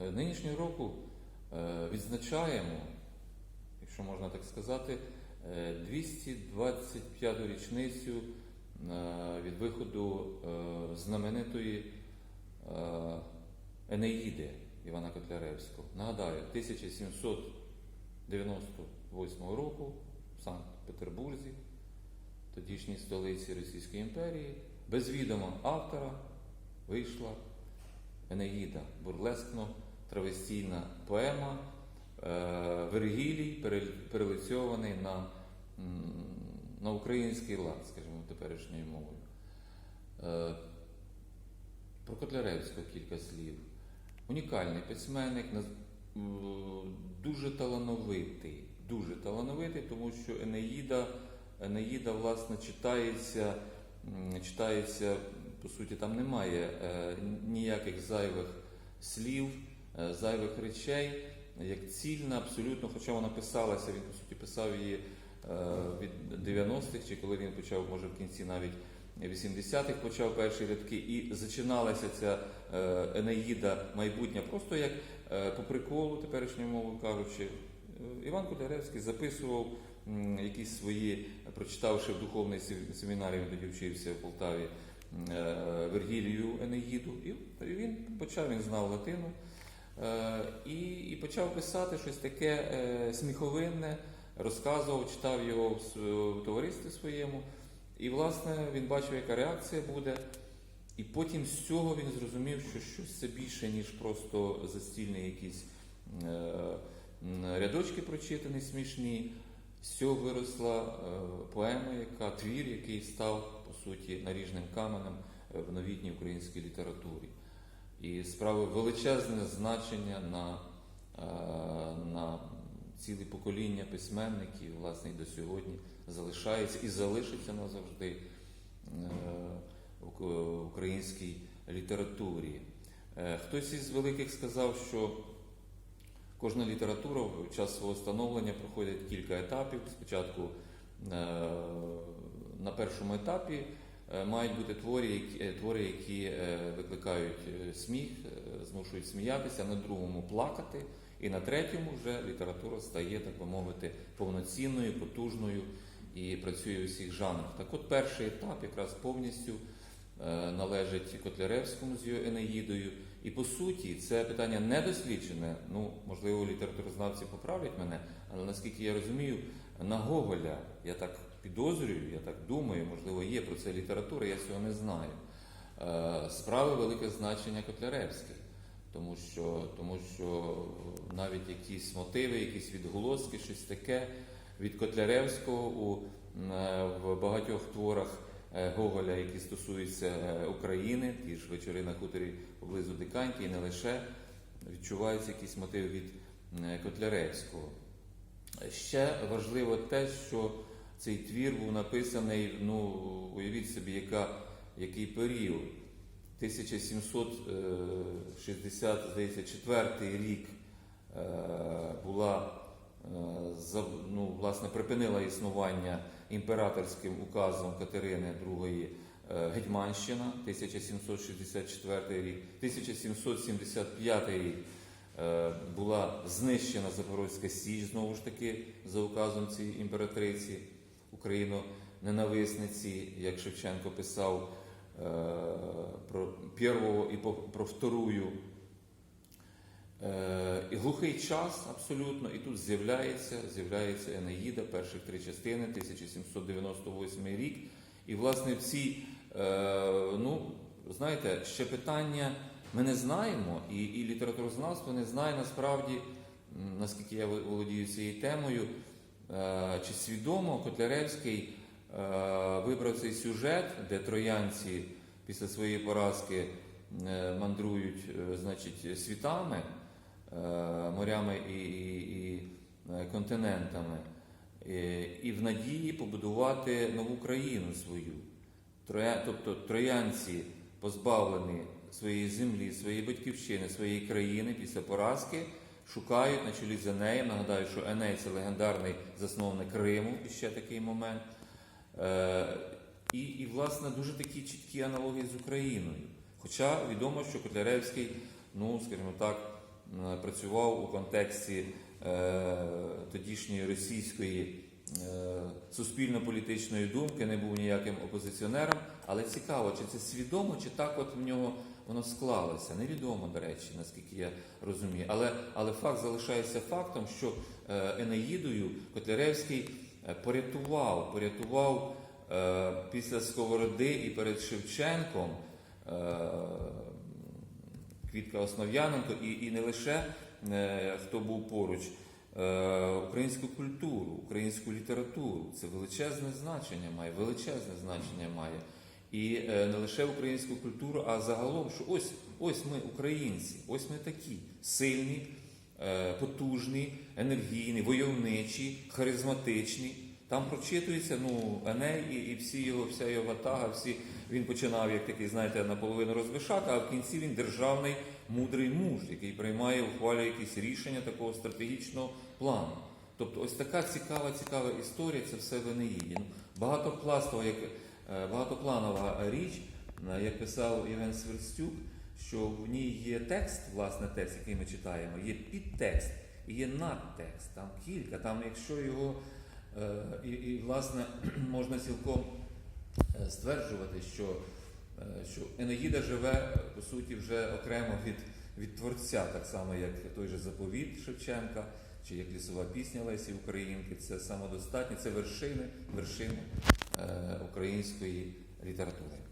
Е, Нинішнього року е, відзначаємо, якщо можна так сказати, е, 225-ту річницю е, від виходу знаменитої Енеїди Івана Котляревського. Нагадаю, 1798 року в Санкт-Петербурзі, тодішній столиці Російської імперії, без відома автора вийшла Енеїда, бурлескно-травестійна поема, е, Вергілій, перелицьований на, на український лад, скажімо, теперішньою мовою. Е, Про Котляревського кілька слів. Унікальний письменник, дуже талановитий, дуже талановитий, тому що Енеїда, Енеїда власне, читається, читається, по суті, там немає е, ніяких зайвих слів, зайвих речей, як цільна, абсолютно, хоча вона писалася, він по суті писав її е, від 90-х, чи коли він почав, може в кінці навіть 80-х почав перші рядки, і зачиналася ця е, Енеїда майбутня, просто як е, по приколу, теперішньою мовою кажучи. Е, Іван Котляревський записував якісь свої, прочитавши в духовній сем- семінарі, він тоді вчився в Полтаві е, Вергілію Енеїду, і він почав, він знав латину. Е, І, і почав писати щось таке е, сміховинне, розказував, читав його в, товаристві своєму. І, власне, він бачив, яка реакція буде. І потім з цього він зрозумів, що щось це більше, ніж просто застільні якісь е, рядочки прочитані смішні. З цього виросла поема, яка твір, який став по суті наріжним каменем в новітній українській літературі. І справив величезне значення на, е, на ціле покоління письменників, власне, і до сьогодні залишається і залишиться назавжди е, в українській літературі. Е, Хтось із великих сказав, що кожна література в час свого становлення проходить кілька етапів. Спочатку е, на першому етапі е, мають бути твори, які, е, твори, які е, викликають е, сміх, е, змушують сміятися, на другому плакати, і на третьому вже література стає, так би мовити, повноцінною, потужною і працює у всіх жанрах. Так от перший етап якраз повністю е, належить Котляревському з його Енеїдою. І по суті, це питання недосліджене. Ну, можливо, літературознавці поправлять мене, але наскільки я розумію, на Гоголя я так підозрюю, я так думаю, можливо, є про це література, я цього не знаю. Е, Справи велике значення Котляревський, тому що, тому що навіть якісь мотиви, якісь відголоски, щось таке від Котляревського у, е, в багатьох творах е, Гоголя, які стосуються України, ті ж вечори на хуторі поблизу Диканьки, і не лише відчуваються якісь мотиви від Котляревського. Ще важливо те, що цей твір був написаний, ну, уявіть собі, яка, який період. 1764 рік е, була е, ну, власне, припинила існування імператорським указом Катерини II е, Гетьманщина 1764 рік, 1775 рік е, була знищена Запорозька Січ, знову ж таки, за указом цієї імператриці Україно-ненависниці, як Шевченко писав е, про первого і про вторую. Е, І глухий час абсолютно, і тут з'являється, з'являється Енеїда, перших три частини, 1798 рік. І, власне, в цій, е, ну, знаєте, ще питання ми не знаємо, і, і літературознавство не знає насправді, наскільки я володію цією темою, чи свідомо Котляревський е, вибрав цей сюжет, де троянці після своєї поразки е, мандрують е, значить, світами, е, морями і, і, і е, континентами, е, і в надії побудувати нову країну свою. Тобто троянці позбавлені своєї землі, своєї батьківщини, своєї країни після поразки, шукають на чолі з Енеєм. Нагадаю, що Еней це легендарний засновник Риму, і ще такий момент. Е, і, і, власне, дуже такі чіткі аналогії з Україною. Хоча відомо, що Котляревський, ну, скажімо так, працював у контексті е, тодішньої російської е, суспільно-політичної думки, не був ніяким опозиціонером. Але цікаво, чи це свідомо, чи так от в нього воно склалося. Невідомо, до речі, наскільки я розумію. Але, але факт залишається фактом, що е, Енеїдою Котляревський е, порятував, порятував е, після Сковороди і перед Шевченком. Квітка Основ'яненко і, і не лише хто був поруч, українську культуру, українську літературу. Це величезне значення має, величезне значення має. І е, не лише українську культуру, а загалом, що ось, ось ми українці, ось ми такі сильні, е, потужні, енергійні, войовничі, харизматичні. Там прочитується ну, Еней і, і всі його, вся його ватага, всі він починав як такий, знаєте, наполовину розбишака, а в кінці він державний мудрий муж, який приймає, ухвалює якісь рішення такого стратегічного плану. Тобто, ось така цікава, цікава історія, це все в Енеїді. Ну, багатопластова, як е, багатопланова річ, е, як писав Євген Сверстюк, що в ній є текст, власне, текст, який ми читаємо, є підтекст і є надтекст. Там кілька. Там, якщо його е, і, і власне можна цілком е, стверджувати, що, е, що Енеїда живе е, по суті вже окремо від, від творця, так само як той же заповіт Шевченка, чи як лісова пісня Лесі Українки. Це самодостатні, це вершини, вершини е, української літератури.